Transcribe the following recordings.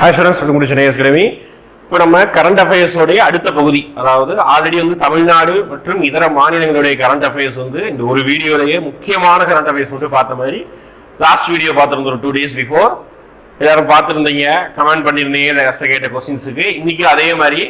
Hi students welcome to இப்போ நம்ம current அஃபேர்ஸோடைய அடுத்த பகுதி. அதாவது ஆல்ரெடி வந்து தமிழ்நாடு மற்றும் இதர மாநிலங்களுடைய கரண்ட் அஃபேர்ஸ் வந்து இந்த ஒரு வீடியோலேயே முக்கியமான கரண்ட் அஃபேர்ஸ் வந்து பார்த்த மாதிரி லாஸ்ட் வீடியோ பார்த்துருந்தோம் ஒரு டூ டேஸ் பிஃபோர் எல்லாரும் பார்த்துருந்தீங்க கமெண்ட் பண்ணியிருந்தீங்க கேட்ட கொஸ்டின்ஸுக்கு இன்னைக்கு அதே மாதிரி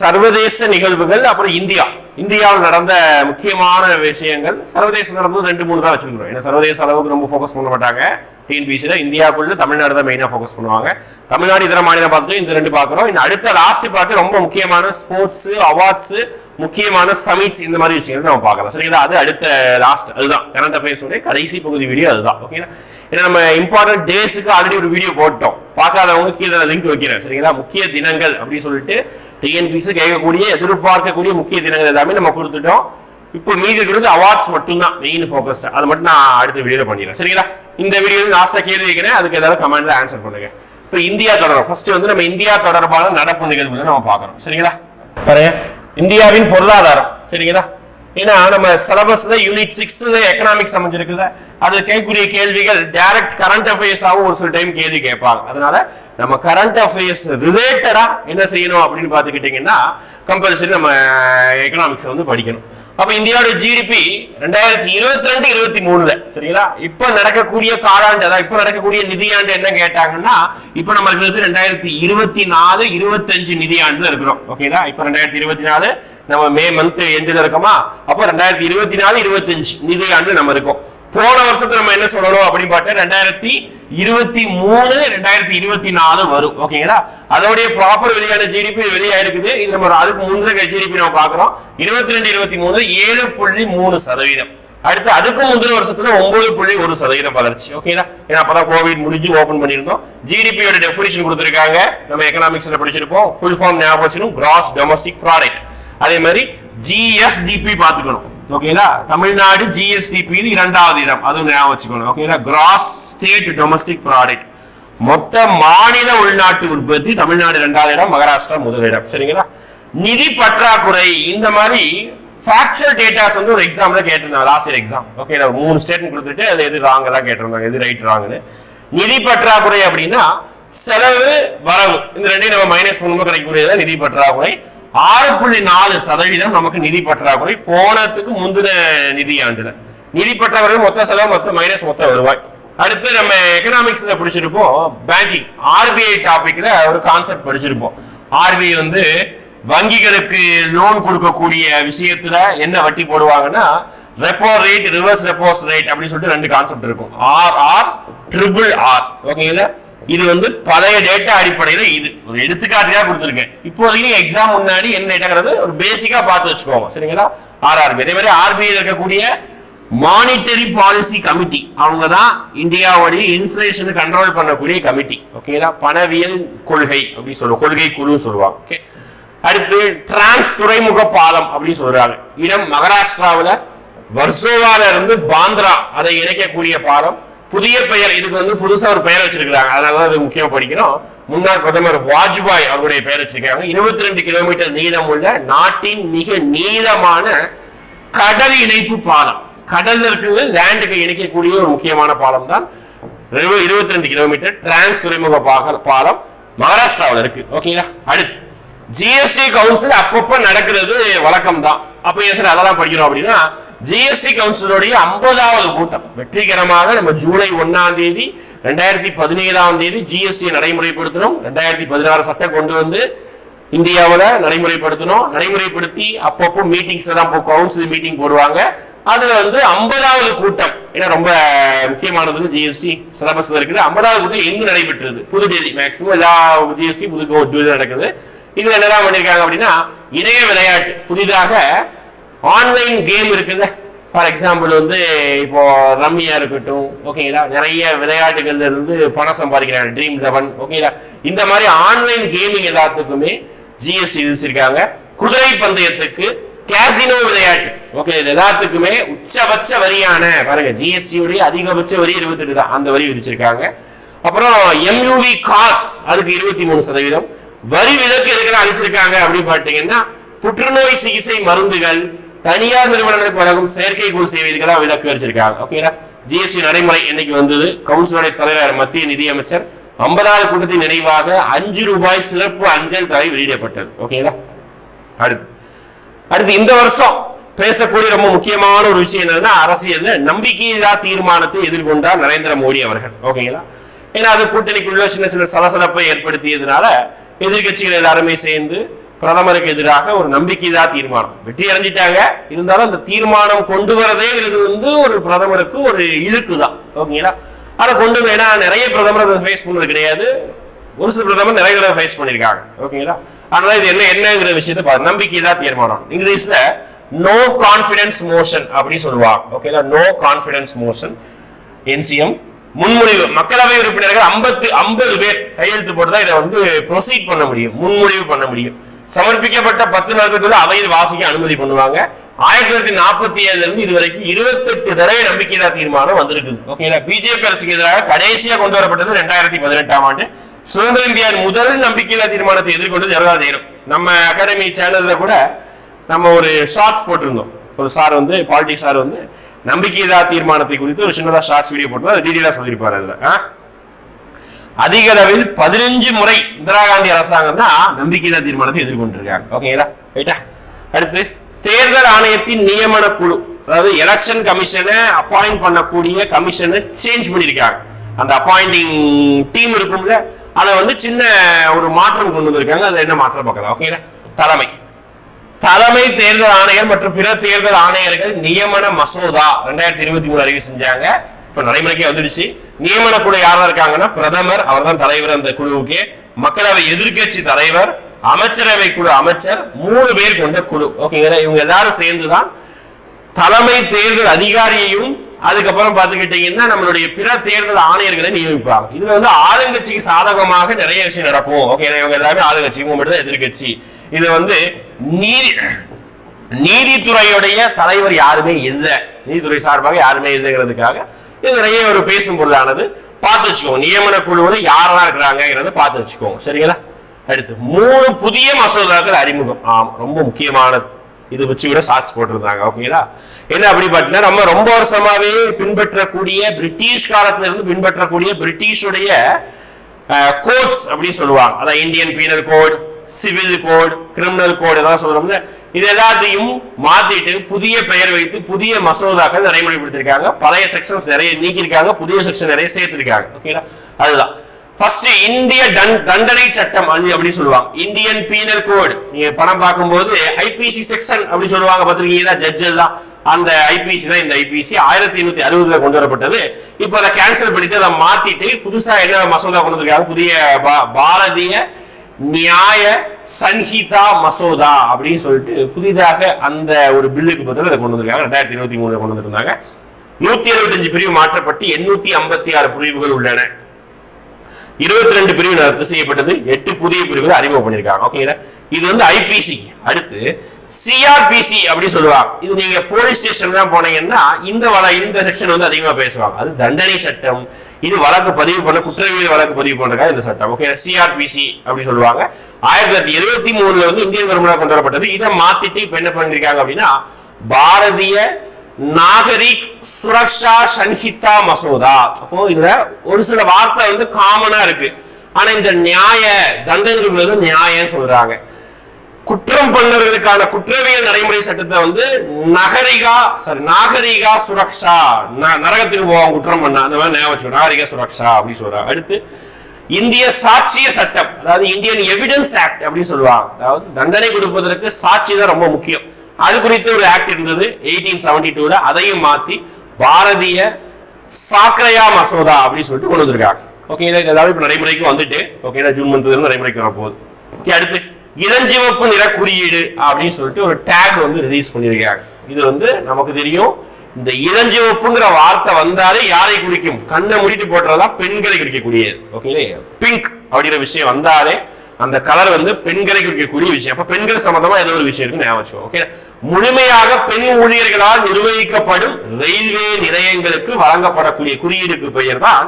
சர்வதேச நிகழ்வுகள் அப்புறம் இந்தியா. இந்தியாவில் நடந்த முக்கியமான விஷயங்கள் சர்வதேச நடந்தது ரெண்டு மூணு தான் வச்சிருக்கிறோம். ஏன்னா சர்வதேச அளவுக்கு ரொம்ப ஃபோக்கஸ் பண்ண மாட்டாங்க. டிஎன்பிசியில் இந்தியாவுக்குள்ள தமிழ்நாடு தான் மெயினாக ஃபோக்கஸ் பண்ணுவாங்க. தமிழ்நாடு இதர மாநிலம் பார்த்துட்டு இந்த ரெண்டு பார்க்குறோம். இந்த அடுத்த லாஸ்ட் பார்த்து ரொம்ப முக்கியமான ஸ்போர்ட்ஸ் அவார்ட்ஸ் முக்கியமான சமிட்ஸ் இந்த மாதிரி விஷயங்கள் நம்ம பார்க்கலாம். சரிங்களா அது அடுத்த லாஸ்ட் அதுதான். கரண்ட் அஃபேர்ஸ் கடைசி பகுதி வீடியோ அதுதான். ஓகேங்களா ஏன்னா நம்ம இம்பார்ட்டன்ட் டேஸுக்கு ஆல்ரெடி ஒரு வீடியோ போட்டோம். பார்க்காதவங்க கீழே லிங்க் வைக்கிறேன். சரிங்களா? முக்கிய தினங்கள் அப்படின்னு சொல்லிட்டு டிஎன்பிசி கேட்கக்கூடிய எதிர்பார்க்கக்கூடிய முக்கிய தினங்கள் எல்லாமே நம்ம கொடுத்துட்டோம். இப்போ மீதி இருக்கிறது அவார்ட்ஸ் மட்டும்தான் மெயின் ஃபோக்கஸ் அதை மட்டும் நான் அடுத்த வீடியோல பண்ணிடுறேன். சரிங்களா? இந்த வீடியோ லாஸ்டா கேள்வி வைக்கிறேன் அதுக்கு ஏதாவது கமெண்ட்ல ஆன்சர் பண்ணுங்க. இப்போ இந்தியா தொடரும் ஃபர்ஸ்ட் வந்து நம்ம இந்தியா தொடர்பான நடப்பு நிகழ்வுகளை நம்ம பாக்குறோம் சரிங்களா? பாருங்க. இந்தியாவின் பொருளாதாரம் சரிங்களா? ஏன்னா நம்ம சிலபஸ் தான் யூனிட் சிக்ஸ் எக்கனாமிக்ஸ் அமைஞ்சிருக்குல்ல அது கேட்கக்கூடிய கேள்விகள் டைரக்ட் கரண்ட் அஃபேர்ஸாவும் ஒரு சில டைம் கேள்வி கேட்பாங்க. அதனால நம்ம கரண்ட் அஃபேர்ஸ் ரிலேட்டடா என்ன செய்யணும் அப்படின்னு பாத்துக்கிட்டீங்கன்னா கம்பல்சரி நம்ம எக்கனாமிக்ஸ் வந்து படிக்கணும். அப்ப இந்தியாவோட ஜிடிபி ரெண்டாயிரத்தி இருபத்தி ரெண்டு இருபத்தி மூணுல. சரிங்களா? இப்ப நடக்கக்கூடிய காலாண்டு அதாவது இப்ப நடக்கக்கூடிய நிதியாண்டு என்ன கேட்டாங்கன்னா இப்ப நம்ம இருக்கிறது ரெண்டாயிரத்தி இருபத்தி நாலு இருபத்தஞ்சு நிதியாண்டுல இருக்கிறோம். ஓகேங்களா? இப்ப ரெண்டாயிரத்தி இருபத்தி நாலு நம்ம மே மந்த் எண்டில் இருக்கோமா? அப்ப ரெண்டாயிரத்தி இருபத்தி நாலு இருபத்தஞ்சு நிதியாண்டு நம்ம இருக்கோம். போன வருஷத்துல நம்ம என்ன சொல்லணும் அப்படின்னு பார்த்தா ரெண்டாயிரத்தி இருபத்தி மூணு ரெண்டாயிரத்தி இருபத்தி நாலு வரும். ஓகேங்களா? அதோடைய ப்ராப்பர் வெளியான ஜிடிபி வெளியாயிருக்குது. இது நம்ம அதுக்கு முந்தின ஜிடிபி நம்ம பாக்குறோம் இருபத்தி ரெண்டு இருபத்தி மூணு ஏழு புள்ளி மூணு சதவீதம். அடுத்து அதுக்கு முந்தின வருஷத்துல ஒன்பது புள்ளி ஒரு சதவீதம் வளர்ச்சி. ஓகேங்களா? ஏன்னா அப்பதான் கோவிட் முடிஞ்சு ஓபன் பண்ணியிருந்தோம். ஜிடிபியோட டெபினிஷன் கொடுத்துருக்காங்க. நம்ம எக்கனாமிக்ஸ்ல படிச்சிருப்போம். ஃபுல் ஃபார்ம் ஞாபகம் வச்சிடும் கிராஸ் டொமஸ்டிக் ப்ராடக்ட் அதே மாதிரி ஜிஎஸ்டிபி பாத்துக்கணும் ஓகேங்களா? தமிழ்நாடு ஜிஎஸ்டிபி இரண்டாவது இடம். அதுவும் ஞாபகம் வச்சுக்கணும். ஓகேங்களா? கிராஸ் ஸ்டேட் டொமஸ்டிக் ப்ராடக்ட் மொத்த மாநில உள்நாட்டு உற்பத்தி தமிழ்நாடு இரண்டாவது இடம் மகாராஷ்டிரா முதலிடம் சரிங்களா? நிதி பற்றாக்குறை இந்த மாதிரி ஃபேக்சுவல் டேட்டாஸ் வந்து ஒரு எக்ஸாம்ல கேட்டிருந்தாங்க லாஸ்ட் இயர் எக்ஸாம் ஓகே நான் மூணு ஸ்டேட்மெண்ட் கொடுத்துட்டு அது எது ராங் எல்லாம் கேட்டிருந்தாங்க எது ரைட் ராங்னு நிதி பற்றாக்குறை அப்படின்னா செலவு வரவு. இந்த ரெண்டையும் நம்ம மைனஸ் பண்ணும்போது கிடைக்கக்கூடியது நிதி பற்றாக்குறை. ஆறு புள்ளி நாலு சதவீதம் நமக்கு நிதி பற்றாக்குறை. போனத்துக்கு முந்தின நிதி ஆண்டுல நிதி பற்றாக்குறை மொத்த செலவு மொத்த மைனஸ் மொத்த வருவாய். அடுத்து நம்ம எக்கனாமிக்ஸ்ல படிச்சிருப்போம். பேங்கிங் ஆர்பிஐ டாபிக்ல ஒரு கான்செப்ட் படிச்சிருப்போம். ஆர்பிஐ வந்து வங்கிகளுக்கு லோன் கொடுக்கக்கூடிய விஷயத்துல என்ன வட்டி போடுவாங்கன்னா repo rate reverse repos rate அப்படின்னு சொல்லிட்டு ரெண்டு கான்செப்ட் இருக்கும். ஆர் ஆர் ட்ரிபிள் ஆர் ஓகேங்களா இது வந்து பழைய டேட்டா அடிப்படையில் இது. ஒரு எடுத்துக்காட்டுக்காக கொடுத்துருக்கேன். இப்போதைக்கு எக்ஸாம் முன்னாடி என்ன டேட்டாங்கிறது ஒரு பேசிக்கா பார்த்து வச்சுக்கோங்க. சரிங்களா? ஆர்ஆர்பி அதே மாதிரி ஆர்பிஐ இருக்கக்கூடிய மானிட்டரி பாலிசி கமிட்டி அவங்க தான் இந்தியாவுடைய இன்ஃபிளேஷனை கண்ட்ரோல் பண்ணக்கூடிய கமிட்டி ஓகேங்களா பணவியல் கொள்கை அப்படின்னு சொல்லுவோம் கொள்கை குழுன்னு சொல்லுவாங்க. ஓகே அடுத்து டிரான்ஸ் துறைமுக பாலம் அப்படின்னு சொல்றாங்க. இடம் மகாராஷ்டிராவில் வர்சோவால இருந்து பாந்திரா அதை இணைக்கக்கூடிய பாலம். புதிய பெயர் இதுக்கு வந்து புதுசா ஒரு பெயர் வச்சிருக்கிறாங்க. அதனால தான் அது முக்கியம் படிக்கணும் முன்னாள் பிரதமர் வாஜ்பாய் அவருடைய பெயர் வச்சிருக்காங்க. இருபத்தி ரெண்டு கிலோமீட்டர் நீளம் உள்ள நாட்டின் மிக நீளமான கடல் இணைப்பு பாலம். கடல்ல இருக்கிறது லேண்டுக்கு இணைக்கக்கூடிய ஒரு முக்கியமான பாலம் தான் இருபத்தி ரெண்டு கிலோமீட்டர் டிரான்ஸ் துறைமுக பாலம் மகாராஷ்டிராவில் இருக்கு. ஓகேங்களா அடுத்து ஜிஎஸ்டி கவுன்சில் அப்பப்ப நடக்கிறது வழக்கம் தான் அப்ப ஏன் சார் அதெல்லாம் படிக்கிறோம் அப்படின்னா ஜிஎஸ்டி கவுன்சிலுடைய ஐம்பதாவது கூட்டம். வெற்றிகரமாக நம்ம ஜூலை ஒன்னாம் தேதி ரெண்டாயிரத்தி பதினேழாம் தேதி ஜிஎஸ்டி நடைமுறைப்படுத்தணும் ரெண்டாயிரத்தி பதினாறு சட்டம் கொண்டு வந்து இந்தியாவில் நடைமுறைப்படுத்தணும் நடைமுறைப்படுத்தி அப்பப்போ மீட்டிங்ஸ் எல்லாம் கவுன்சில் மீட்டிங் போடுவாங்க. அதுல வந்து ஐம்பதாவது கூட்டம். ஏன்னா ரொம்ப முக்கியமானது ஜிஎஸ்டி சிலபஸ் இருக்குது. ஐம்பதாவது கூட்டம் எங்கு நடைபெற்றது? புதுடெல்லி. மேக்சிமம் எல்லா ஜிஎஸ்டி புது புது நடக்குது. இதுல என்னதான் பண்ணிருக்காங்க அப்படின்னா இணைய விளையாட்டு. புதிதாக ஆன்லைன் கேம் இருக்குது. ஃபார் எக்ஸாம்பிள் வந்து இப்போ ரம்மியா இருக்கட்டும் ஓகேங்களா நிறைய விளையாட்டுகள்ல இருந்து பணம் சம்பாதிக்கிறாங்க. ட்ரீம் லெவன் ஓகேங்களா இந்த மாதிரி ஆன்லைன் கேமிங் எல்லாத்துக்குமே ஜிஎஸ்டி விதிச்சிருக்காங்க குதிரை பந்தயத்துக்கு கேசினோ விளையாட்டு. ஓகே இது எல்லாத்துக்குமே உச்சபட்ச வரியான பாருங்க ஜிஎஸ்டி உடைய அதிகபட்ச வரி இருபத்தெட்டு தான். அந்த வரி விதிச்சிருக்காங்க. அப்புறம் எம்யூவி காஸ் அதுக்கு இருபத்தி மூணு சதவீதம். வரி விலக்கு எதுக்கு அழிச்சிருக்காங்க அப்படின்னு பாத்தீங்கன்னா புற்றுநோய் சிகிச்சை மருந்துகள் தனியார் நிறுவனங்களுக்கு வழங்கும் செயற்கைக்கோள் சேவைகளா விலக்கு வச்சிருக்காங்க ஓகேங்களா ஜிஎஸ்டி நடைமுறை என்னைக்கு வந்தது? கவுன்சிலுடைய தலைவர் மத்திய நிதியமைச்சர் ஐம்பதாவது கூட்டத்தின் நினைவாக அஞ்சு ரூபாய் சிறப்பு அஞ்சல் தலை வெளியிடப்பட்டது. ஓகேங்களா அடுத்து. அடுத்து இந்த வருஷம் பேசக்கூடிய ரொம்ப முக்கியமான ஒரு விஷயம் என்னன்னா அரசியல்ல நம்பிக்கையில்லா தீர்மானத்தை எதிர்கொண்டார் நரேந்திர மோடி அவர்கள். ஓகேங்களா? ஏன்னா அது கூட்டணிக்குள்ள சின்ன சின்ன சலசலப்பை ஏற்படுத்தியதுனால எதிர்க்கட்சிகள் எல்லாருமே சேர்ந்து பிரதமருக்கு எதிராக ஒரு நம்பிக்கைதான் தீர்மானம். வெற்றி அடைஞ்சிட்டாங்க. இருந்தாலும் அந்த தீர்மானம் கொண்டு வரதேங்கிறது வந்து ஒரு பிரதமருக்கு ஒரு இழுக்கு தான். ஓகேங்களா? அதை கொண்டு வந்து- ஏன்னா நிறைய பிரதமர் ஃபேஸ் பண்ணது கிடையாது. ஒரு சில பிரதமர் நிறைய தடவை ஃபேஸ் பண்ணியிருக்காங்க. ஓகேங்களா? அதனால இது என்ன என்னங்கிற விஷயத்தை நம்பிக்கை தான் தீர்மானம். இங்கிலீஷ்ல நோ கான்பிடன்ஸ் மோஷன் அப்படின்னு சொல்லுவாங்க. ஓகேங்களா நோ கான்பிடன்ஸ் மோஷன் என்சிஎம் முன்மொழிவு. மக்களவை உறுப்பினர்கள் ஐம்பத்து ஐம்பது பேர் கையெழுத்து போட்டு தான் இதை வந்து ப்ரொசீட் பண்ண முடியும். முன்மொழிவு பண்ண முடியும். சமர்ப்பிக்கப்பட்ட பத்து நாட்களுக்குள்ள அவையில் வாசிக்க அனுமதி பண்ணுவாங்க. ஆயிரத்தி தொள்ளாயிரத்தி நாற்பத்தி ஏழுல இருந்து இதுவரைக்கும் இருபத்தெட்டு தடவை நம்பிக்கையில்லா தீர்மானம் வந்திருக்கு ஓகேங்களா பிஜேபி அரசுக்கு எதிராக கடைசியா கொண்டு வரப்பட்டது ரெண்டாயிரத்தி பதினெட்டாம் ஆண்டு. சுதந்திர இந்தியாவின் முதல் நம்பிக்கையில்லா தீர்மானத்தை எதிர்கொண்டு ஜனதா நேரம் நம்ம அகாடமி சேனல்ல கூட நம்ம ஒரு ஷார்ட்ஸ் போட்டிருந்தோம். ஒரு சார் வந்து பாலிடிக்ஸ் சார் வந்து நம்பிக்கையில்லா தீர்மானத்தை குறித்து ஒரு சின்னதா ஷார்ட்ஸ் வீடியோ போட்டிருந்தோம் அது டீடெயிலா சொல்லியிருப்பாரு அதுல. அதிக அளவில் பதினஞ்சு முறை இந்திரா காந்தி அரசாங்கம் தான் நம்பிக்கையில்லா தீர்மானத்தை எதிர்கொண்டிருக்காங்க. ஓகேங்களா ரைட்டா அடுத்து தேர்தல் ஆணையத்தின் நியமன குழு அதாவது எலெக்ஷன் கமிஷனை அப்பாயிண்ட் பண்ணக்கூடிய கமிஷனை சேஞ்ச் பண்ணியிருக்காங்க. அந்த அப்பாயிண்டிங் டீம் இருக்கும்ல அதை வந்து சின்ன ஒரு மாற்றம் கொண்டு வந்திருக்காங்க. அது என்ன மாற்றம் பார்க்கலாம். ஓகேங்களா தலைமை. தலைமை தேர்தல் ஆணையர் மற்றும் பிற தேர்தல் ஆணையர்கள் நியமன மசோதா ரெண்டாயிரத்தி இருபத்தி மூணு அறிவு செஞ்சாங்க. இப்ப நடைமுறைக்கே வந்துடுச்சு. நியமன குழு யாரா இருக்காங்கன்னா பிரதமர் அவர்தான் தலைவர் அந்த குழுவுக்கு. மக்களவை எதிர்க்கட்சி தலைவர் அமைச்சரவை குழு அமைச்சர் மூணு பேர் கொண்ட குழு. ஓகேங்களா இவங்க எல்லாரும் சேர்ந்துதான் தலைமை தேர்தல் அதிகாரியையும் அதுக்கப்புறம் பாத்துக்கிட்டீங்கன்னா நம்மளுடைய பிற தேர்தல் ஆணையர்களை நியமிப்பாங்க. இது வந்து ஆளுங்கட்சிக்கு சாதகமாக நிறைய விஷயம் நடக்கும். ஓகே இவங்க எல்லாமே ஆளுங்கட்சி இவங்க மட்டும் தான் எதிர்கட்சி. இது வந்து நீதி நீதித்துறையுடைய தலைவர் யாருமே இல்லை. நீதித்துறை சார்பாக யாருமே இல்லைங்கிறதுக்காக இது நிறைய ஒரு பேசும் பொருளானது. பார்த்து வச்சுக்கோங்க. நியமன குழுவில் யாரெல்லாம் இருக்கிறாங்கிறத பார்த்து வச்சுக்கோங்க. சரிங்களா? அடுத்து மூணு புதிய மசோதாக்கள் அறிமுகம். ஆமாம் ரொம்ப முக்கியமானது. இது வச்சு கூட சாட்சி போட்டிருந்தாங்க ஓகேங்களா என்ன அப்படி பார்த்தீங்கன்னா நம்ம ரொம்ப வருஷமாவே பின்பற்றக்கூடிய பிரிட்டிஷ் காலத்துல இருந்து பின்பற்றக்கூடிய பிரிட்டிஷுடைய கோட்ஸ் அப்படின்னு சொல்லுவாங்க. அதான் Indian penal code civil code criminal code எதாவது சொல்றோம்ல. இது எல்லாத்தையும் மாத்திட்டு புதிய பெயர் வைத்து புதிய மசோதாக்கள் நடைமுறைப்படுத்திருக்காங்க பழைய செக்ஷன்ஸ் நிறைய நீக்கியிருக்காங்க புதிய செக்ஷன் நிறைய சேர்த்திருக்காங்க ஓகேங்களா அதுதான். ஃபர்ஸ்ட் இந்திய தண்டனை சட்டம் அப்படின்னு சொல்லுவாங்க. இந்தியன் பீனல் கோட் நீங்க படம் பார்க்கும்போது ஐபிசி செக்ஷன் அப்படின்னு சொல்லுவாங்க. பார்த்திருக்கீங்களா? ஜட்ஜஸ் தான். அந்த ஐபிசி தான் இந்த ஐபிசி ஆயிரத்தி எண்ணூத்தி அறுபதுல கொண்டு வரப்பட்டது. இப்போ அதை கேன்சல் பண்ணிட்டு அதை மாத்திட்டு புதுசா என்ன மசோதா கொண்டு வந்திருக்காங்க? புதிய பா- பாரதிய நியாய சன்ஹிதா மசோதா அப்படின்னு சொல்லிட்டு புதிதாக அந்த ஒரு பில்லுக்கு பதில் அதை கொண்டு வந்திருக்காங்க. ரெண்டாயிரத்தி இருபத்தி மூணுல கொண்டு வந்திருந்தாங்க. நூத்தி அறுபத்தஞ்சு பிரிவு மாற்றப்பட்டு எண்ணூத்தி ஐம்பத்தி ஆறு பிரிவுகள் உள்ளன. இருபத்தி ரெண்டு பிரிவு ரத்து செய்யப்பட்டது எட்டு புதிய பிரிவுகள் அறிமுகம் பண்ணியிருக்காங்க. ஓகேங்களா இது வந்து ஐபிசி அடுத்து சிஆர்பிசி அப்படின்னு சொல்லுவாங்க. இது நீங்க போலீஸ் ஸ்டேஷன் தான் போனீங்கன்னா இந்த வள இந்த செக்ஷன் வந்து அதிகமா பேசுவாங்க. அது தண்டனை சட்டம். இது வழக்கு பதிவு பண்ண குற்றவியல் வழக்கு பதிவு பண்றதுக்காக இந்த சட்டம். ஓகே சிஆர்பிசி அப்படின்னு சொல்லுவாங்க. ஆயிரத்தி தொள்ளாயிரத்தி எழுபத்தி மூணுல வந்து இந்தியன் கவர்மெண்ட் கொண்டு வரப்பட்டது. இதை மாத்திட்டு இப்ப என்ன பண்ணிருக்காங்க அப்படின்னா பாரதிய நாகரிக் சுரக்ஷா சன்ஹிதா மசோதா. அப்போ இதுல ஒரு சில வார்த்தை வந்து காமனா இருக்கு. ஆனா இந்த நியாய தண்டனைகள் வந்து நியாயம் சொல்றாங்க. குற்றம் பண்ணவர்களுக்கான குற்றவியல் நடைமுறை சட்டத்தை வந்து நகரிகா சாரி நாகரிகா சுரக்ஷா ந- நரகத்துக்கு போவாங்க குற்றம் பண்ணா. அந்த மாதிரி ஞாபகம் நாகரிக நாகரிகா சுரக்ஷா அப்படின்னு சொல்றாங்க அடுத்து இந்திய சாட்சிய சட்டம் அதாவது இந்தியன் எவிடன்ஸ் ஆக்ட் அப்படின்னு சொல்லுவாங்க. அதாவது தண்டனை கொடுப்பதற்கு சாட்சி தான் ரொம்ப முக்கியம். அது குறித்து ஒரு ஆக்ட் இருந்தது எயிட்டீன் செவன்டி டூல அதையும் மாத்தி பாரதிய சாக்கரையா மசோதா அப்படின்னு சொல்லிட்டு கொண்டு வந்திருக்காங்க. ஓகே இதை ஏதாவது இப்போ நடைமுறைக்கு வந்துட்டு ஓகே ஜூன் மந்த்ல இருந்து நடைமுறைக்கு வரப்போகுது. ஓகே அடுத்து இளஞ்சிவப்பு நிற குறியீடு அப்படின்னு சொல்லிட்டு ஒரு டேக் வந்து ரிலீஸ் பண்ணியிருக்காங்க. இது வந்து நமக்கு தெரியும் இந்த இளஞ்சிவப்புங்கிற வார்த்தை வந்தாலே யாரை குறிக்கும்? கண்ணை மூடிட்டு போட்டுறதா பெண்களை குறிக்கக்கூடியது. ஓகே பிங்க் அப்படிங்கிற விஷயம் வந்தாலே அந்த கலர் வந்து பெண்களை குறிக்கக்கூடிய விஷயம். அப்ப பெண்கள் சம்பந்தமா ஏதோ ஒரு விஷயம் இருக்கு ஞாபகம் ஓகே முழுமையாக பெண் ஊழியர்களால் நிர்வகிக்கப்படும் ரயில்வே நிலையங்களுக்கு வழங்கப்படக்கூடிய குறியீடுக்கு பெயர் தான்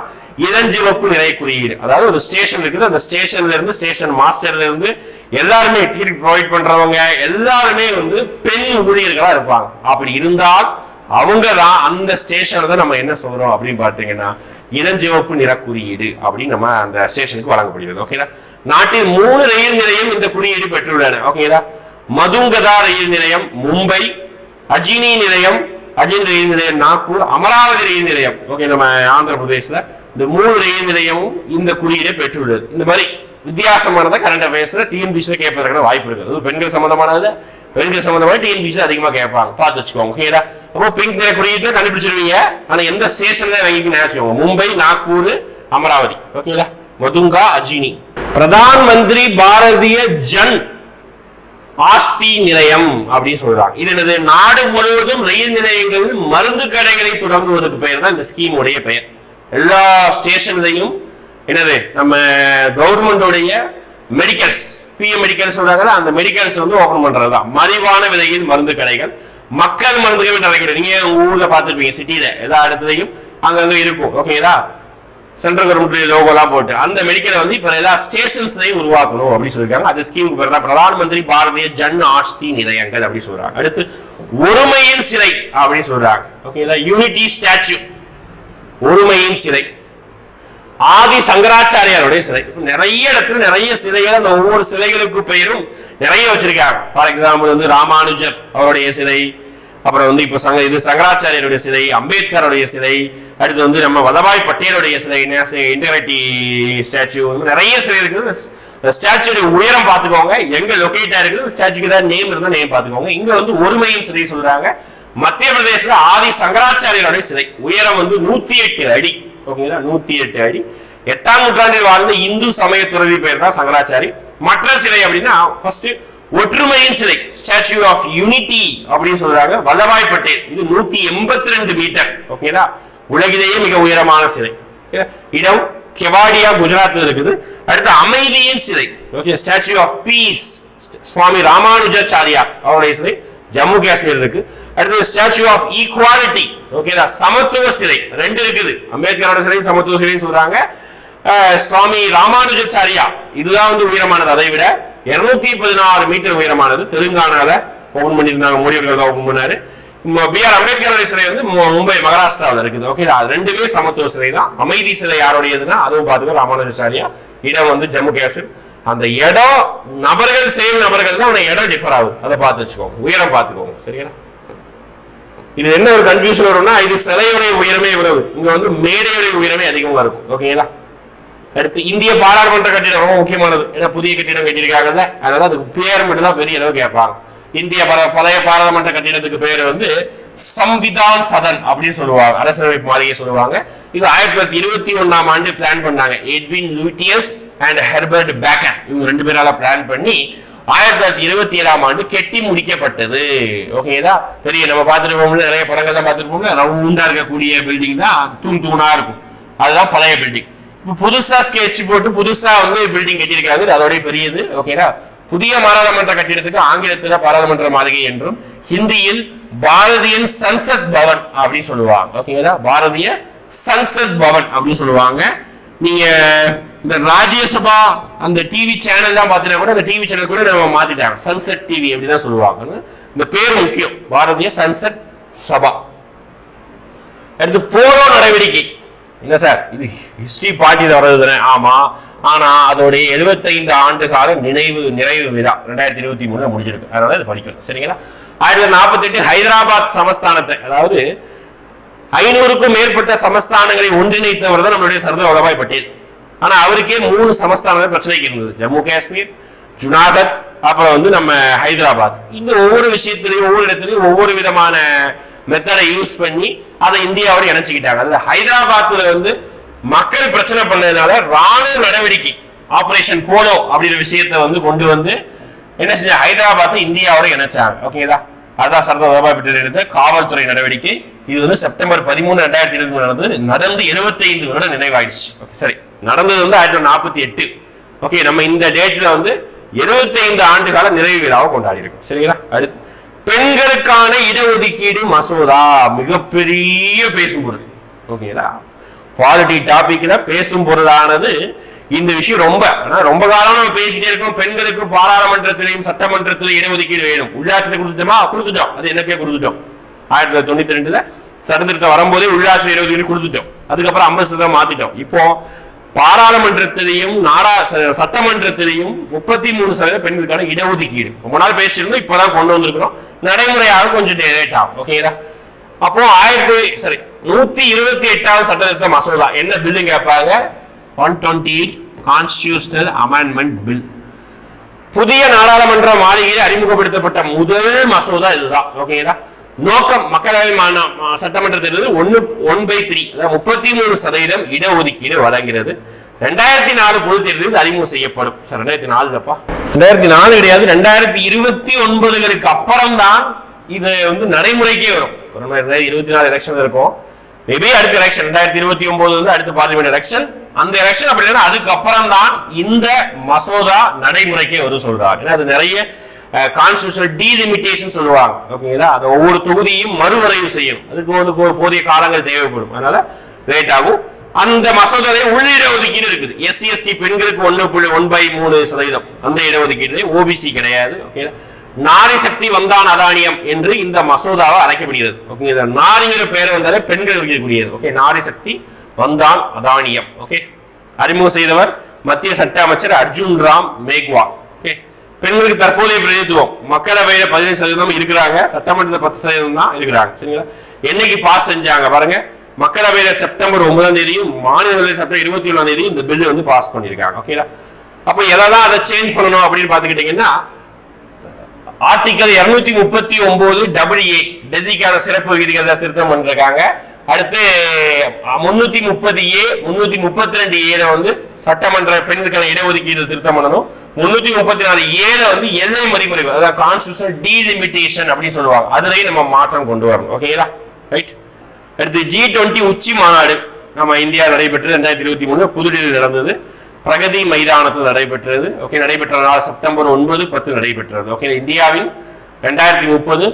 இளஞ்சிவப்பு நிறை குறியீடு. அதாவது ஒரு ஸ்டேஷன் இருக்குது அந்த ஸ்டேஷன்ல இருந்து ஸ்டேஷன் மாஸ்டர்ல இருந்து எல்லாருமே டிக்கெட் ப்ரொவைட் பண்றவங்க எல்லாருமே வந்து பெண் ஊழியர்களா இருப்பாங்க. அப்படி இருந்தால் அவங்க தான் அந்த ஸ்டேஷன்ல தான் நம்ம என்ன சொல்றோம் அப்படின்னு பார்த்தீங்கன்னா இளஞ்சிவப்பு நிற குறியீடு அப்படின்னு நம்ம அந்த ஸ்டேஷனுக்கு வழங்கப்படுகிறது ஓகேடா நாட்டில் மூணு ரயில் நிலையம் இந்த குறியீடு பெற்றுள்ளன ஓகேதா மதுங்கதா ரயில் நிலையம் மும்பை அஜினி நிலையம் அஜின் ரயில் நிலையம் நாக்பூர் அமராவதி ரயில் நிலையம். ஓகே நம்ம ஆந்திர பிரதேசத்துல இந்த மூணு ரயில் நிலையமும் இந்த குறியீடை பெற்றுள்ளது. இந்த மாதிரி வித்தியாசமானதை கரண்ட் அஃபேர்ஸ்ல டிஎன்பிசியில் கேட்பதற்கான வாய்ப்பு இருக்குது. பெண்கள் சம்பந்தமானது பெண்கள் சம்பந்தமான டிஎன்பிசி அதிகமா கேட்பாங்க. பார்த்து வச்சுக்கோங்க. ஓகேடா அப்போ பிங்க் நிற குறியீட்டு கண்டுபிடிச்சிருவீங்க. ஆனா எந்த ஸ்டேஷன்ல வாங்கிக்கணும்னு வச்சுக்கோங்க மும்பை நாக்பூர் அமராவதி. ஓகேங்களா மதுங்கா அஜினி. பிரதான் மந்திரி பாரதிய ஜன் ஆஸ்தி நிலையம் அப்படின்னு சொல்றாங்க. இது என்னது? நாடு முழுவதும் ரயில் நிலையங்கள் மருந்து கடைகளை தொடங்குவதற்கு பெயர் தான் இந்த ஸ்கீம் உடைய பெயர். எல்லா ஸ்டேஷன்லையும் என்னது? நம்ம கவர்மெண்டோடைய மெடிக்கல்ஸ் பிஎம் மெடிக்கல்ஸ் சொல்றாங்கல்ல அந்த மெடிக்கல்ஸ் வந்து ஓபன் பண்றது தான் மலிவான விலையில் மருந்து கடைகள். மக்கள் மருந்துகள் நிறைய நீங்க ஊர்ல பார்த்திருப்பீங்க சிட்டியில எல்லா இடத்துலையும் அங்கங்க இருக்கும். ஓகேங்களா சென்ட்ரல் கவர்மெண்ட் லோகோலாம் போட்டு அந்த மெடிக்கலை வந்து இப்போ எல்லா ஸ்டேஷன்ஸ்லையும் உருவாக்கணும் அப்படின்னு சொல்லியிருக்காங்க. அந்த ஸ்கீமுக்கு பேர் தான் பிரதான் மந்திரி பாரதிய ஜன் ஆஸ்தி நிலையங்கள் அப்படின்னு சொல்றாங்க. அடுத்து ஒருமையின் சிலை அப்படின்னு சொல்றாங்க. ஓகேங்களா யூனிட்டி ஸ்டாச்சு ஒருமையின் சிலை. ஆதி சங்கராச்சாரியாருடைய சிலை. நிறைய இடத்துல நிறைய சிலைகள் அந்த ஒவ்வொரு சிலைகளுக்கு பெயரும் நிறைய வச்சிருக்காங்க. ஃபார் எக்ஸாம்பிள் வந்து ராமானுஜர் அவருடைய சிலை அப்புறம் வந்து இப்ப சங்க இது சங்கராச்சாரியருடைய சிலை அம்பேத்கருடைய சிலை அடுத்து வந்து நம்ம வல்லபாய் பட்டேலுடைய சிலை இன்டர்நெட்டி ஸ்டாச்சு நிறைய சிலை இருக்குது. ஸ்டாச்சுடைய உயரம் பார்த்துக்கோங்க. எங்க லொகேட்டா இருக்குது ஸ்டாச்சுக்கு ஏதாவது நேம் இருந்தா நேம் பார்த்துக்கோங்க. இங்க வந்து ஒருமையின் சிலை சொல்றாங்க. மத்திய பிரதேசத்தில் ஆதி சங்கராச்சாரியருடைய சிலை உயரம் வந்து நூத்தி எட்டு அடி. ஓகேங்களா நூத்தி எட்டு அடி. எட்டாம் நூற்றாண்டில் வாழ்ந்த இந்து சமய துறவி பெயர் தான் சங்கராச்சாரி. மற்ற சிலை அப்படின்னா ஃபர்ஸ்ட் ஒற்றுமையின் சிலை ஸ்டாச்சு ஆஃப் யூனிட்டி அப்படின்னு சொல்றாங்க. வல்லபாய் பட்டேல் இது நூத்தி எண்பத்தி ரெண்டு மீட்டர் ஓகேங்களா உலகிலேயே மிக உயரமான சிலை. இடம் கெவாடியா குஜராத்ல இருக்குது. அடுத்து அமைதியின் சிலை. Okay statue of peace Swami Ramanujacharyar அவருடைய சிலை ஜம்மு காஷ்மீர் இருக்கு. அடுத்தது ஸ்டாச்சு ஆஃப் ஈக்குவாலிட்டி ஓகேதா சமத்துவ சிலை. ரெண்டு இருக்குது. அம்பேத்கரோட சிலை சமத்துவ சிலைன்னு சொல்றாங்க. சுவாமி ராமானுஜாச்சாரியா இதுதான் வந்து உயரமானது. அதை விட இருநூத்தி பதினாறு மீட்டர் உயரமானது. தெலுங்கானால ஓபன் பண்ணியிருந்தாங்க. மோடி அவர்கள் தான் ஓபன் பண்ணாரு. பி ஆர் அம்பேத்கர் சிலை வந்து மும்பை மகாராஷ்டிராவில் இருக்குது. ஓகே அது ரெண்டுமே சமத்துவ சிலை தான். அமைதி சிலை யாருடையதுன்னா அதுவும் பார்த்துக்கோ ராமானுஜாச்சாரியா. இடம் வந்து ஜம்மு காஷ்மீர். அந்த இடம் நபர்கள் சேம் நபர்கள் தான் அந்த இடம் டிஃபர் ஆகுது அதை பார்த்து வச்சுக்கோங்க. உயரம் பார்த்துக்கோங்க. சரியா? இது என்ன ஒரு கன்ஃபியூஷன் வரும்னா இது சிலையுடைய உயரமே இவ்வளவு. இங்க வந்து மேடையுடைய உயரமே அதிகமா இருக்கும். ஓகேங்களா அடுத்து இந்திய பாராளுமன்ற கட்டிடம் ரொம்ப முக்கியமானது. ஏன்னா புதிய கட்டிடம் கட்டியிருக்காங்கல்ல அதனால அதுக்கு பேர் மட்டும் தான் பெரிய அளவு கேட்பாங்க. இந்திய பர- பழைய பாராளுமன்ற கட்டிடத்துக்கு பேர் வந்து சம்விதான் சதன் அப்படின்னு சொல்லுவாங்க. அரசியலமைப்பு மாளிகை சொல்லுவாங்க. இது ஆயிரத்தி தொள்ளாயிரத்தி இருபத்தி ஒன்னாம் ஆண்டு பிளான் பண்ணாங்க. Edwin Lutyens and Herbert Baker இவங்க ரெண்டு பேரால பிளான் பண்ணி ஆயிரத்தி தொள்ளாயிரத்தி இருபத்தி ஏழாம் ஆண்டு கெட்டி முடிக்கப்பட்டது. ஓகேதா பெரிய நம்ம பார்த்துருப்போம்ல நிறைய படங்கள் தான் பார்த்துருப்போம்ல ரவுண்டா இருக்கக்கூடிய பில்டிங் தான் தூண் தூணா இருக்கும். அதுதான் பழைய பில்டிங் புதுசா ஸ்கெட்ச் போட்டு புதுசா வந்து பில்டிங் கட்டியிருக்காங்க இது அதோடய பெரியது. ஓகேனா புதிய பாராளுமன்ற கட்டிடத்துக்கு ஆங்கிலத்துல பாராளுமன்ற மாளிகை என்றும் ஹிந்தியில் பாரதியன் சன்சத் பவன் அப்படின்னு சொல்லுவாங்க. ஓகேங்களா பாரதிய சன்சத் பவன் அப்படின்னு சொல்லுவாங்க. நீங்க இந்த ராஜ்யசபா அந்த டிவி சேனல் தான் பார்த்தீங்கன்னா கூட அந்த டிவி சேனல் கூட நம்ம மாத்திட்டாங்க. சன்செட் டிவி அப்படிதான் சொல்லுவாங்க இந்த பேர் முக்கியம். பாரதிய சன்செட் சபா. அடுத்து போரோ நடவடிக்கை. என்ன சார்? இது ஹிஸ்டரி பார்ட்டியில் வர்றது தானே? ஆமா. ஆனா அதோடைய 75 ஆண்டு கால நினைவு நிறைவு விழா ரெண்டாயிரத்தி இருபத்தி மூணுல முடிஞ்சிருக்கு. அதனால இது படிக்கணும். சரிங்களா? ஆயிரத்தி நாற்பத்தி எட்டு ஹைதராபாத் சமஸ்தானத்தை அதாவது ஐநூறுக்கும் மேற்பட்ட சமஸ்தானங்களை ஒன்றிணைத்தவர் தான் நம்மளுடைய சர்தார் வல்லபாய் பட்டேல். ஆனா அவருக்கே மூணு சமஸ்தானங்கள் பிரச்சனைக்கு இருந்தது. ஜம்மு காஷ்மீர் ஜுனாகத் அப்புறம் வந்து நம்ம ஹைதராபாத். இந்த ஒவ்வொரு விஷயத்திலையும் ஒவ்வொரு இடத்துலையும் ஒவ்வொரு விதமான மெத்தடை யூஸ் பண்ணி அதை இந்தியாவோட இணைச்சிக்கிட்டாங்க. அது ஹைதராபாத்ல வந்து மக்கள் பிரச்சனை பண்ணதுனால ராணுவ நடவடிக்கை ஆபரேஷன் போலோ அப்படிங்கிற விஷயத்த வந்து கொண்டு வந்து என்ன செஞ்ச ஹைதராபாத்தை இந்தியாவோட இணைச்சாங்க. ஓகேங்களா அதான் சர்தார் வல்லபாய் பட்டேல் எடுத்த காவல்துறை நடவடிக்கை. இது வந்து செப்டம்பர் பதிமூணு ரெண்டாயிரத்தி இருபத்தி நடந்தது நடந்து 75 வருடம் நினைவாயிடுச்சு. ஓகே சரி. நடந்தது வந்து ஆயிரத்தி தொள்ளாயிரத்தி நாற்பத்தி எட்டு. ஓகே நம்ம இந்த டேட்ல வந்து 75 ஆண்டு கால நிறைவு விழாவை கொண்டாடி இருக்கும் சரிங்களா? அடுத்து பெண்களுக்கான இடஒதுக்கீடு மசோதா மிகப்பெரிய பேசும் பொருள் ஓகேங்களா? குவாலிட்டி டாபிக்ல பேசும் பொருளானது இந்த விஷயம் ரொம்ப ஆனா ரொம்ப காலம் நம்ம பேசிட்டே இருக்கோம். பெண்களுக்கு பாராளுமன்றத்திலையும் சட்டமன்றத்திலையும் இடஒதுக்கீடு வேணும். உள்ளாட்சியில கொடுத்துட்டோமா? கொடுத்துட்டோம். அது என்னக்கே கொடுத்துட்டோம். ஆயிரத்தி தொள்ளாயிரத்தி தொண்ணூத்தி ரெண்டுல சட்டத்திருத்தம் வரும்போதே உள்ளாட்சி இடஒதுக்கீடு கொடுத்துட்டோம். அதுக்கப்புறம் ஐம்பது சதவீதம் மாத்திட்டோம். இப்போ பாராளுமன்றத்திலையும் நாடா ச- சட்டமன்றத்திலையும் முப்பத்தி மூணு சதவீத பெண்களுக்கான இடஒதுக்கீடு. ரொம்ப நாள் பேசியிருந்தோம் இப்பதான் கொண்டு வந்திருக்கிறோம். நடைமுறையாக கொஞ்சம் லேட் ஆகும் ஓகேங்களா அப்போ ஆயிரத்தி சரி நூத்தி இருபத்தி எட்டாவது சட்டத்திருத்த மசோதா. என்ன பில்லு கேட்பாங்க? One twenty eight constitutional amendment bill புதிய நாடாளுமன்ற மாளிகையில் அறிமுகப்படுத்தப்பட்ட முதல் மசோதா இதுதான் ஓகேங்களா நோக்கம் மக்களவை மாநா- சட்டமன்ற தேர்தலில் ஒன்னு ஒன் பை த்ரீ அதாவது முப்பத்தி மூணு சதவீதம் இடஒதுக்கீடு வழங்குகிறது. ரெண்டாயிரத்தி நாலு பொது தேர்தலில் அறிமுகம் செய்யப்படும். சார் ரெண்டாயிரத்தி நாலுலப்பா ரெண்டாயிரத்தி நாலு கிடையாது ரெண்டாயிரத்தி இருபத்தி ஒன்பதுகளுக்கு அப்புறம் தான் இது வந்து நடைமுறைக்கே வரும். ரெண்டாயிரத்தி இருபத்தி நாலு எலெக்ஷன் இருக்கும். மேபி அடுத்த எலெக்ஷன் ரெண்டாயிரத்தி இருபத்தி ஒன்பது வந்து அடுத்த பார்லிமெண்ட் எலெக்ஷன் அந்த எலெக்ஷன் அப்படி இல்லைன்னா அதுக்கப்புறம் தான் இந்த மசோதா நடைமுறைக்கே வரும் சொல்றாங்க. ஏன்னா அது நிறைய கான்ஸ்டியூஷனல் டீலிமிட்டேஷன் சொல்லுவாங்க. ஓகேங்களா? அதை ஒவ்வொரு தொகுதியும் மறுவரைவு செய்யும் அதுக்கு வந்து போதிய காலங்கள் தேவைப்படும். அதனால லேட் ஆகும். அந்த மசோதாவை உள் ஒதுக்கீடு இருக்குது. எஸ்சி எஸ்டி பெண்களுக்கு ஒன்னு புள்ளி ஒன் பை மூணு சதவீதம். அந்த இடஒதுக்கீடு ஓபிசி கிடையாது. ஓகே நாரி சக்தி வந்தான் அதானியம் என்று இந்த மசோதாவை அழைக்கப்படுகிறது. ஓகே நாரிங்கிற பெயர் வந்தாலே பெண்கள் இருக்கக்கூடியது ஓகே நாரி சக்தி வந்தான் அதானியம். ஓகே? அறிமுகம் செய்தவர் மத்திய சட்ட அமைச்சர் அர்ஜுன் ராம் மேக்வால். ஓகே? பெண்களுக்கு தற்போதைய பிரதித்துவம் மக்களவையில பதினைந்து சதவீதம் இருக்கிறாங்க. சட்டமன்றத்தில் பத்து சதவீதம் தான் இருக்கிறாங்க. சரிங்களா? என்னைக்கு பாஸ் செஞ்சாங்க? பாருங்க. மக்களவையில செப்டம்பர் ஒன்பதாம் தேதியும் மாநிலங்களவை செப்டம்பர் இருபத்தி ஏழாம் தேதியும் இந்த பில் வந்து பாஸ் பண்ணியிருக்காங்க. ஓகேங்களா? அப்போ எதெல்லாம் அதை சேஞ்ச் பண்ணணும் அப்படின்னு பார்த்துக்கிட்டீங்கன்னா ஆர்டிகல் இருநூத்தி முப்பத்தி ஒன்பது டபிள்யூ டெல்லிக்கான சிறப்பு விதிகளை திருத்தம் பண்ணிருக்காங்க. அடுத்து முன்னூத்தி முப்பது ஏ முன்னூத்தி முப்பத்தி ரெண்டு ஏல வந்து சட்டமன்ற பெண்களுக்கான இடஒதுக்கீடு திருத்தம் பண்ணணும். முன்னூத்தி முப்பத்தி நாலு ஏல வந்து எல்லை மதிமுறை அதாவது கான்ஸ்டியூஷன் டீலிமிட்டேஷன் அப்படின்னு சொல்லுவாங்க. அதுலயும் நம்ம மாற்றம் கொண்டு வரணும். ஓகேங்களா ரைட் அடுத்து ஜி டுவெண்ட்டி உச்சி மாநாடு நம்ம இந்தியா நடைபெற்றது ரெண்டாயிரத்தி இருபத்தி மூணு. புதுடில்லியில் நடந்தது. பிரகதி மைதானத்தில் நடைபெற்றது. ஓகே நடைபெற்ற நாள் செப்டம்பர் ஒன்பது பத்து நடைபெற்றது. ஓகே இந்தியாவின் ரெண்டாயிரத்தி முப்பது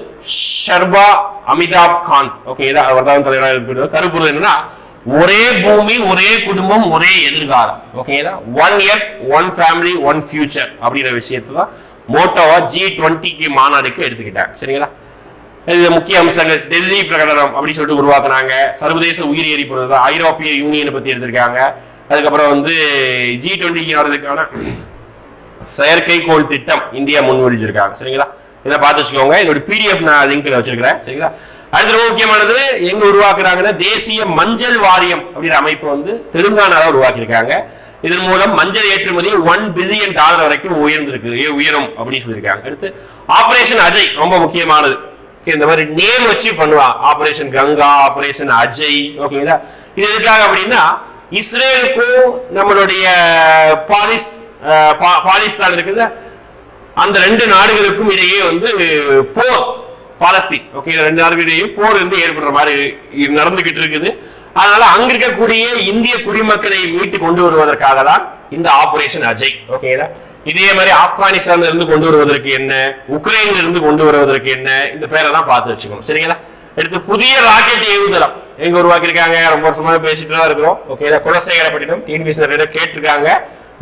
ஷர்பா அமிதாப் காந்த். ஓகே இதான் அவர் தான் தலைவராக இருக்கிறது கருப்பொருள் என்னன்னா ஒரே பூமி ஒரே குடும்பம் ஒரே எதிர்காலம். ஓகேங்களா one earth one family one future அப்படிங்கிற விஷயத்தை தான் மோட்டோவா ஜி டுவெண்ட்டிக்கு மாநாடுக்கு எடுத்துக்கிட்டாங்க சரிங்களா? இது முக்கிய அம்சங்கள் டெல்லி பிரகடனம் அப்படின்னு சொல்லிட்டு உருவாக்குனாங்க. சர்வதேச உயிரி எரிபொருள் ஐரோப்பிய யூனியனை பத்தி எடுத்திருக்காங்க. அதுக்கப்புறம் வந்து ஜி டுவெண்ட்டிக்கு நடந்ததுக்கான செயற்கைக்கோள் திட்டம் இந்தியா முன்மொழிஞ்சிருக்காங்க. சரிங்களா? இதை பார்த்து வச்சுக்கோங்க. இதோட பிடிஎஃப் நான் லிங்க்ல வச்சிருக்கிறேன். சரிங்களா? அடுத்த ரொம்ப முக்கியமானது எங்க உருவாக்குறாங்கன்னா தேசிய மஞ்சள் வாரியம் அப்படிங்கிற அமைப்பு வந்து தெலுங்கானால உருவாக்கியிருக்காங்க. இதன் மூலம் மஞ்சள் ஏற்றுமதி ஒன் பில்லியன் டாலர் வரைக்கும் உயர்ந்திருக்கு. ஏ, உயரும் அப்படின்னு சொல்லியிருக்காங்க. அடுத்து ஆபரேஷன் அஜய் ரொம்ப முக்கியமானது. இந்த மாதிரி நேம் வச்சு பண்ணுவான் ஆபரேஷன் கங்கா ஆபரேஷன் அஜய் ஓகேங்களா இது எதுக்காக அப்படின்னா இஸ்ரேலுக்கும் நம்மளுடைய பாலிஸ் பா- பாலிஸ்தான் இருக்குது. அந்த ரெண்டு நாடுகளுக்கும் இடையே வந்து போர் பாலஸ்தீன். ஓகே ரெண்டு நாடுகளிடையே போர் வந்து ஏற்படுற மாதிரி நடந்துகிட்டு இருக்குது. அதனால அங்க இருக்கக்கூடிய இந்திய குடிமக்களை மீட்டு கொண்டு வருவதற்காக தான் இந்த ஆபரேஷன் அஜய் ஓகேங்களா இதே மாதிரி ஆப்கானிஸ்தான்ல இருந்து கொண்டு வருவதற்கு என்ன உக்ரைன்ல இருந்து கொண்டு வருவதற்கு என்ன இந்த பேரை தான் பார்த்து வச்சுக்கணும். சரிங்களா? எடுத்து புதிய ராக்கெட் ஏவுதளம். எங்க உருவாக்கியிருக்காங்க? ரொம்ப வருஷமா பேசிட்டு தான் இருக்கிறோம். ஓகேங்களா குலசேகரப்பட்டினம் டிஎன்பிஎஸ் நிறைய கேட்டிருக்காங்க.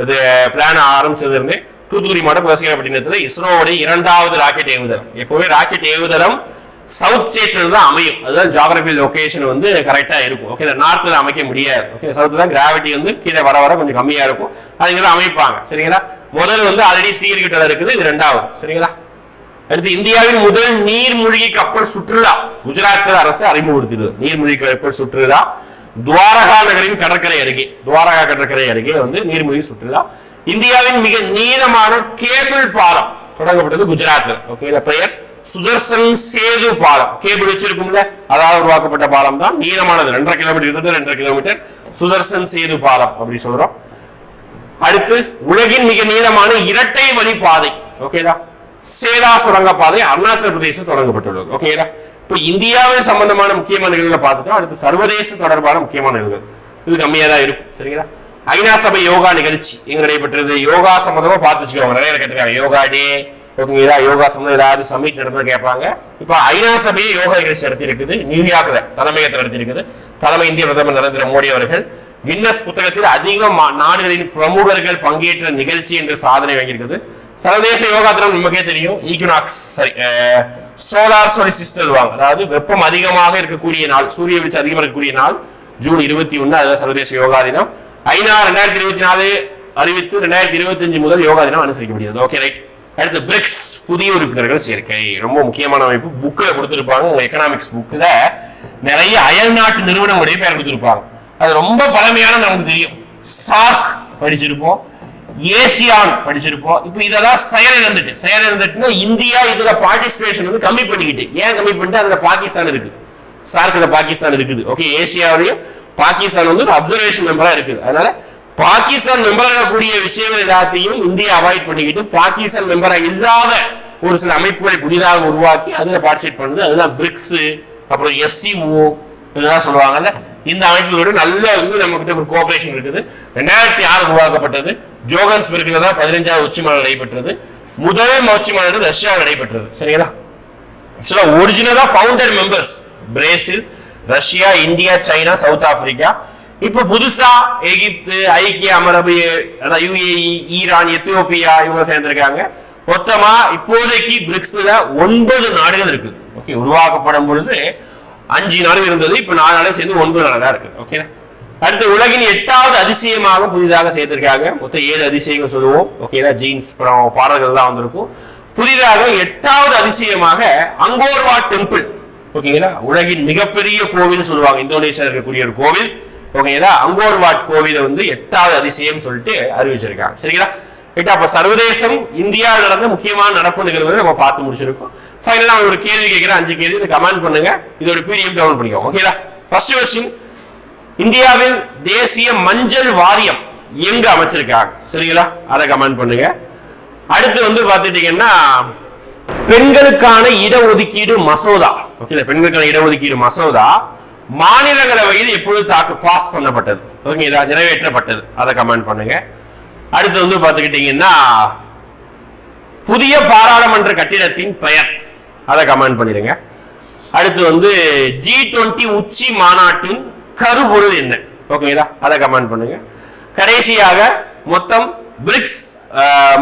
இது பிளான் ஆரம்பிச்சது இருந்து தூத்துக்குடி மாவட்டம் அப்படின்றது இஸ்ரோவுடைய இரண்டாவது ராக்கெட் ஏவுதளம். எப்பவுமே ராக்கெட் ஏவுதளம் சவுத் ஸ்டேட்ஸ்ல தான் அமையும். அதுதான் ஜாகிரபி லொகேஷன் வந்து கரெக்டா இருக்கும். ஓகே நார்த்ல அமைக்க முடியாது. ஓகே சவுத்ல தான் கிராவிட்டி வந்து கீழே வர வர கொஞ்சம் கம்மியா இருக்கும். அதுங்க அமைப்பாங்க. சரிங்களா? முதல் வந்து ஆல்ரெடி ஸ்ரீஹரிகிட்ட இருக்குது. இது ரெண்டாவது. சரிங்களா? அடுத்து இந்தியாவின் முதல் நீர்மூழ்கி கப்பல் சுற்றுலா. குஜராத் அரசு அறிமுகப்படுத்தியது. நீர்மூழ்கி கப்பல் சுற்றுலா. துவாரகா நகரின் கடற்கரை அருகே. துவாரகா கடற்கரை அருகே வந்து நீர்மூழ்கி சுற்றுலா. இந்தியாவின் மிக நீளமான கேபிள் பாலம் தொடங்கப்பட்டது குஜராத்ல. ஓகே பெயர் சுதர்சன் சேது பாலம். கேபிள் வச்சிருக்கும்ல அதாவது உருவாக்கப்பட்ட பாலம் தான். நீளமானது ரெண்டரை கிலோமீட்டர் இருந்தது ரெண்டரை கிலோமீட்டர் சுதர்சன் சேது பாலம் அப்படின்னு சொல்றோம். அடுத்து உலகின் மிக நீளமான இரட்டை வழி பாதை ஓகேதா சேதா சுரங்க பாதை அருணாச்சல பிரதேசம் தொடங்கப்பட்டுள்ளது. ஓகேடா இப்போ இந்தியாவில் சம்பந்தமான முக்கியமான நிகழ்வுகளை பார்த்துட்டோம். அடுத்து சர்வதேச தொடர்பான முக்கியமான நிகழ்வுகள். இது கம்மியா தான் இருக்கும். சரிங்களா? ஐநா சபை யோகா நிகழ்ச்சி எங்க நடைபெற்றது? யோகா சம்பந்தமா பார்த்து வச்சுக்கோங்க. நிறைய கேட்டிருக்காங்க. யோகா டே ஓகேங்களா? யோகா சம்பந்தம் ஏதாவது சமிட் நடந்தது கேட்பாங்க. இப்போ ஐநா சபையை யோகா நிகழ்ச்சி நடத்தியிருக்குது. நியூயார்க்ல தலைமையகத்தில் நடத்தியிருக்குது. தலைமை இந்திய பிரதமர் நரேந்திர மோடி அவர்கள் கின்னஸ் புத்தகத்தில் அதிக மா- நாடுகளின் பிரமுகர்கள் பங்கேற்ற நிகழ்ச்சி என்ற சாதனை வாங்கியிருக்குது. சர்வதேச யோகா தினம் நமக்கே தெரியும். ஈக்குனாக்ஸ் சரி சோலார் சொலிசிஸ்டல் வாங்க. அதாவது வெப்பம் அதிகமாக இருக்கக்கூடிய நாள் சூரிய வெளிச்சம் அதிகமாக இருக்கக்கூடிய நாள் ஜூன் இருபத்தி ஒண்ணு அதுதான் சர்வதேச யோகா தினம். ஐநா ரெண்டாயிரத்தி இருபத்தி நாலு அறிவித்து ரெண்டாயிரத்தி இருபத்தி அஞ்சு முதல் யோகா தினம் அனுசரிக்கப்படுகிறது. ஓகே ரைட் அடுத்து பிரிக்ஸ் புதிய உறுப்பினர்கள் சேர்க்கை. ரொம்ப முக்கியமான அமைப்பு. புக்கில் கொடுத்துருப்பாங்க. உங்க எக்கனாமிக்ஸ் புக்கில் நிறைய அயல்நாட்டு நிறுவனங்களுடைய பெயர் கொடுத்துருப்பாங்க. அது ரொம்ப பழமையான நமக்கு தெரியும். சார்க் படிச்சிருப்போம். ஏசியான் படிச்சிருப்போம். இப்போ இதெல்லாம் செயலிழந்துட்டு செயலிழந்துட்டுனா இந்தியா இதுல பார்ட்டிசிபேஷன் வந்து கம்மி பண்ணிக்கிட்டு. ஏன் கம்மி பண்ணிட்டு? அதுல பாகிஸ்தான் இருக்கு. சார்க்கில் பாகிஸ்தான் இருக்குது. ஓகே ஏசியாவிலையும் பாகிஸ்தான் வந்து ஒரு அப்சர்வேஷன் மெம்பரா இருக்குது. அதனால பாகிஸ்தான் மெம்பராக கூடிய விஷயங்கள் எல்லாத்தையும் இந்தியா அவாய்ட் பண்ணிக்கிட்டு பாகிஸ்தான் மெம்பரா இல்லாத ஒரு சில அமைப்புகளை புதிதாக உருவாக்கி அதில் பார்ட்டிசிபேட் பண்ணுது. அதுதான் பிரிக்ஸ் அப்புறம் எஸ்சிஓ இதெல்லாம் சொல்லுவாங்கல்ல. இந்த அமைப்புகளோட நல்ல வந்து நம்ம கிட்ட ஒரு கோஆபரேஷன் இருக்குது. ரெண்டாயிரத்தி ஆறு உருவாக்கப்பட்டது. ஜோகன்ஸ்பர்க்ல தான் பதினஞ்சாவது உச்சி மாநாடு நடைபெற்றது. முதல் உச்சி மாநாடு ரஷ்யாவில் நடைபெற்றது. சரிங்களா? ஆக்சுவலா ஒரிஜினலா founder members Brazil Russia India China South Africa. இப்ப புதுசா எகிப்து ஐக்கிய அமரபு அதாவது யுஏஇ ஈரான் எத்தியோப்பியா இவங்க சேர்ந்திருக்காங்க. மொத்தமா இப்போதைக்கு பிரிக்ஸ்ல ஒன்பது நாடுகள் இருக்கு. ஓகே உருவாக்கப்படும் பொழுது அஞ்சு நாடு இருந்தது. இப்ப நாலு நாடு சேர்ந்து ஒன்பது நாடுகளா இருக்கு. ஓகே. அடுத்து உலகின் எட்டாவது அதிசயமாக புதிதாக சேர்த்திருக்காங்க மொத்தம் ஏழு அதிசயங்கள் சொல்லுவோம். ஓகேனா ஜீன்ஸ் அப்புறம் பாடல்கள் தான் வந்திருக்கும். புதிதாக எட்டாவது அதிசயமாக அங்கோர்வா டெம்பிள் ஓகேங்களா? உலகின் மிகப்பெரிய கோவில் சொல்லுவாங்க. இந்தோனேஷியா இருக்கக்கூடிய ஒரு கோவில். ஓகேங்களா? அங்கோர்வாட் கோவிலை வந்து எட்டாவது அதிசயம் சொல்லிட்டு அறிவிச்சிருக்காங்க. சரிங்களா? ரைட்டா அப்ப சர்வதேசம் இந்தியாவில் நடந்த முக்கியமான நடப்பு நிகழ்வு நம்ம பார்த்து முடிச்சிருக்கோம். ஃபைனலா ஒரு கேள்வி கேட்கிறேன். அஞ்சு கேள்வி இதை கமெண்ட் பண்ணுங்க. இதோட பிடிஎஃப் டவுன் பண்ணிக்கோ ஓகேங்களா? ஃபர்ஸ்ட் கொஸ்டின் இந்தியாவில் தேசிய மஞ்சள் வாரியம் எங்க அமைச்சிருக்காங்க? சரிங்களா? அதை கமெண்ட் பண்ணுங்க. அடுத்து வந்து பார்த்துட்டீங்கன்னா பெண்களுக்கான இடஒதுக்கீடு மசோதா. ஓகே பெண்களுக்கான இடஒதுக்கீடு மசோதா மாநிலங்களவையில் எப்பொழுது தாக்கு பாஸ் பண்ணப்பட்டது. ஓகேங்களா நிறைவேற்றப்பட்டது. அதை கமெண்ட் பண்ணுங்க. அடுத்து வந்து பார்த்துக்கிட்டீங்கன்னா புதிய பாராளுமன்ற கட்டிடத்தின் பெயர். அதை கமெண்ட் பண்ணிடுங்க. அடுத்து வந்து ஜி டுவெண்ட்டி உச்சி மாநாட்டின் கருபொருள் என்ன? ஓகேங்களா அதை கமெண்ட் பண்ணுங்க. கடைசியாக மொத்தம் பிரிக்ஸ்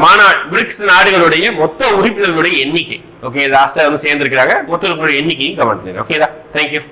மாநா பிரிக்ஸ் நாடுகளுடைய மொத்த உறுப்பினர்களுடைய எண்ணிக்கை. ஓகே லாஸ்ட்டாக வந்து சேர்ந்துருக்கிறாங்க. மொத்தம் எண்ணிக்கையும் கமெண்ட் பண்ணுங்க. ஓகேதா தேங்க்யூ